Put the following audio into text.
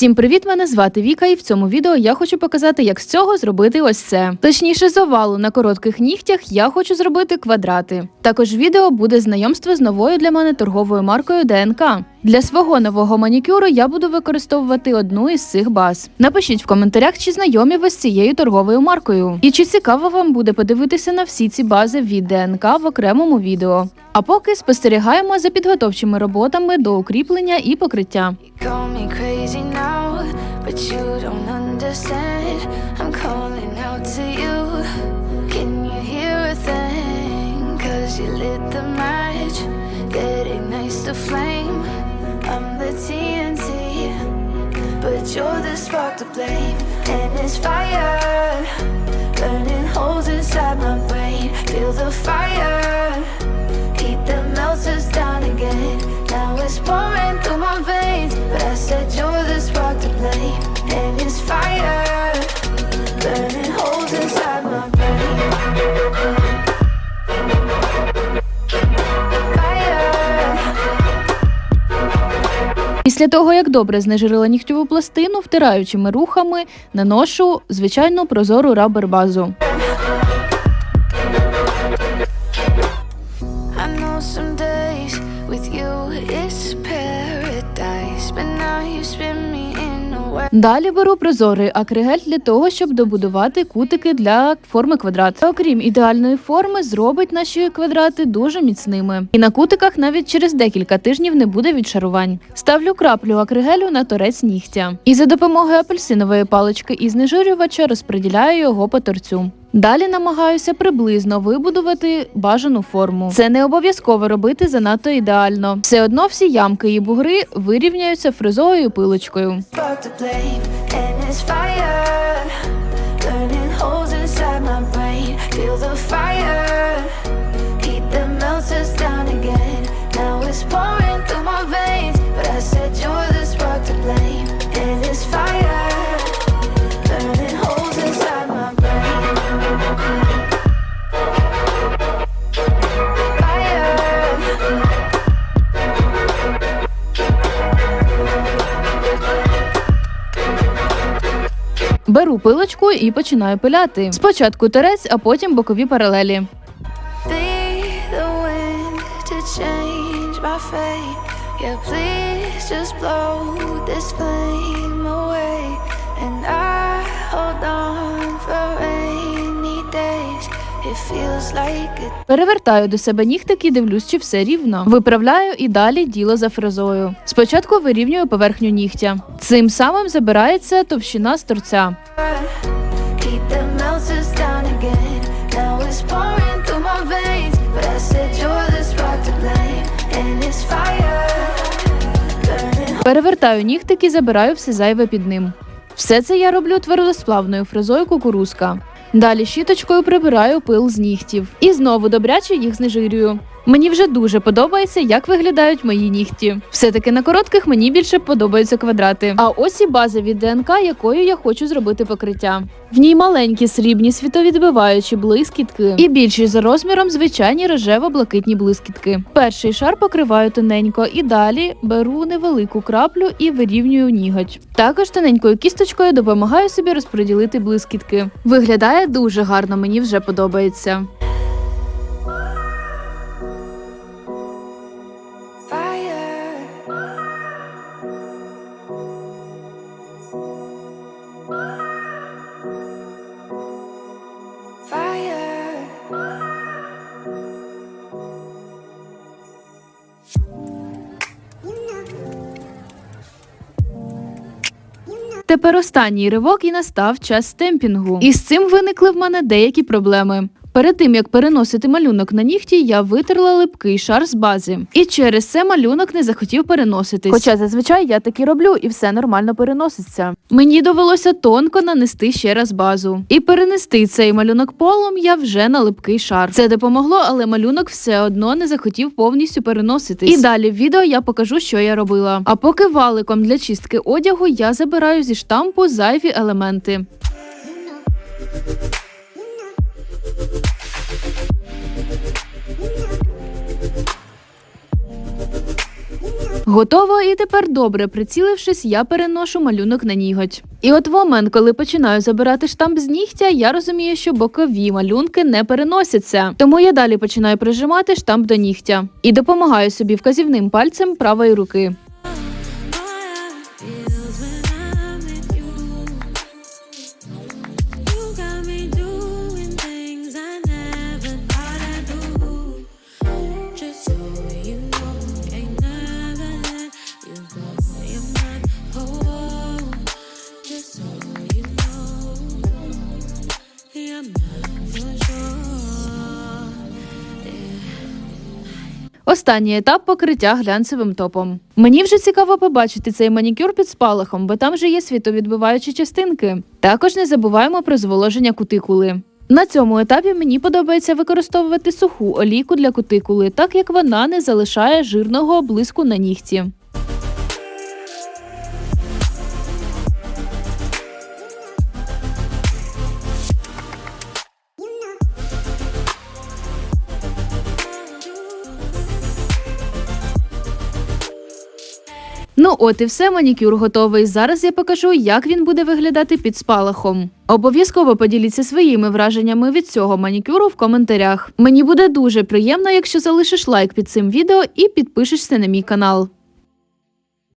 Всім привіт! Мене звати Віка, і в цьому відео я хочу показати, як з цього зробити ось це. Точніше, з овалу на коротких нігтях я хочу зробити квадрати. Також відео буде знайомство з новою для мене торговою маркою ДНК. Для свого нового манікюру я буду використовувати одну із цих баз. Напишіть в коментарях, чи знайомі ви з цією торговою маркою, і чи цікаво вам буде подивитися на всі ці бази від ДНК в окремому відео. А поки спостерігаємо за підготовчими роботами до укріплення і покриття. Cause you lit flame. TNT, but you're the spark to blame. And it's fire, burning Після того, як добре знежирила нігтьову пластину, втираючими рухами наношу звичайну прозору рабер базу. I know some days with you it's paradise, but now you spin. Далі беру прозорий акригель для того, щоб добудувати кутики для форми квадрата. Окрім ідеальної форми, зробить наші квадрати дуже міцними. І на кутиках навіть через декілька тижнів не буде відшарувань. Ставлю краплю акригелю на торець нігтя. І за допомогою апельсинової палички і знежирювача розподіляю його по торцю. Далі намагаюся приблизно вибудувати бажану форму. Це не обов'язково робити занадто ідеально. Все одно всі ямки і бугри вирівняються фрезовою пилочкою. Feel the fire, heat that melts down again. Беру пилочку і починаю пиляти. Спочатку торець, а потім бокові паралелі. And I hold on for Перевертаю до себе нігтик і дивлюсь, чи все рівно. Виправляю і далі діло за фрезою. Спочатку вирівнюю поверхню нігтя. Цим самим забирається товщина з торця. Перевертаю нігтик і забираю все зайве під ним. Все це я роблю твердосплавною фрезою кукурузка. Далі щіточкою прибираю пил з нігтів і знову добряче їх знежирюю. Мені вже дуже подобається, як виглядають мої нігті. Все-таки на коротких мені більше подобаються квадрати. А ось і база від ДНК, якою я хочу зробити покриття. В ній маленькі срібні світовідбиваючі блискітки і більші за розміром звичайні рожево-блакитні блискітки. Перший шар покриваю тоненько і далі беру невелику краплю і вирівнюю ніготь. Також тоненькою кісточкою допомагаю собі розподілити блискітки. Виглядає дуже гарно, мені вже подобається. Тепер останній ривок і настав час стемпінгу. І з цим виникли в мене деякі проблеми. Перед тим як переносити малюнок на нігті, я витерла липкий шар з бази. І через це малюнок не захотів переноситись. Хоча зазвичай я таки роблю і все нормально переноситься. Мені довелося тонко нанести ще раз базу. І перенести цей малюнок полом я вже на липкий шар. Це допомогло, але малюнок все одно не захотів повністю переноситись. І далі в відео я покажу, що я робила. А поки валиком для чистки одягу я забираю зі штампу зайві елементи. Готово, і тепер добре прицілившись, я переношу малюнок на ніготь. І от в момент, коли починаю забирати штамп з нігтя, я розумію, що бокові малюнки не переносяться. Тому я далі починаю прижимати штамп до нігтя і допомагаю собі вказівним пальцем правої руки. Останній етап покриття глянцевим топом. Мені вже цікаво побачити цей манікюр під спалахом, бо там же є світовідбиваючі частинки. Також не забуваємо про зволоження кутикули. На цьому етапі мені подобається використовувати суху олійку для кутикули, так як вона не залишає жирного облиску на нігті. Ну от і все, манікюр готовий. Зараз я покажу, як він буде виглядати під спалахом. Обов'язково поділіться своїми враженнями від цього манікюру в коментарях. Мені буде дуже приємно, якщо залишиш лайк під цим відео і підпишешся на мій канал.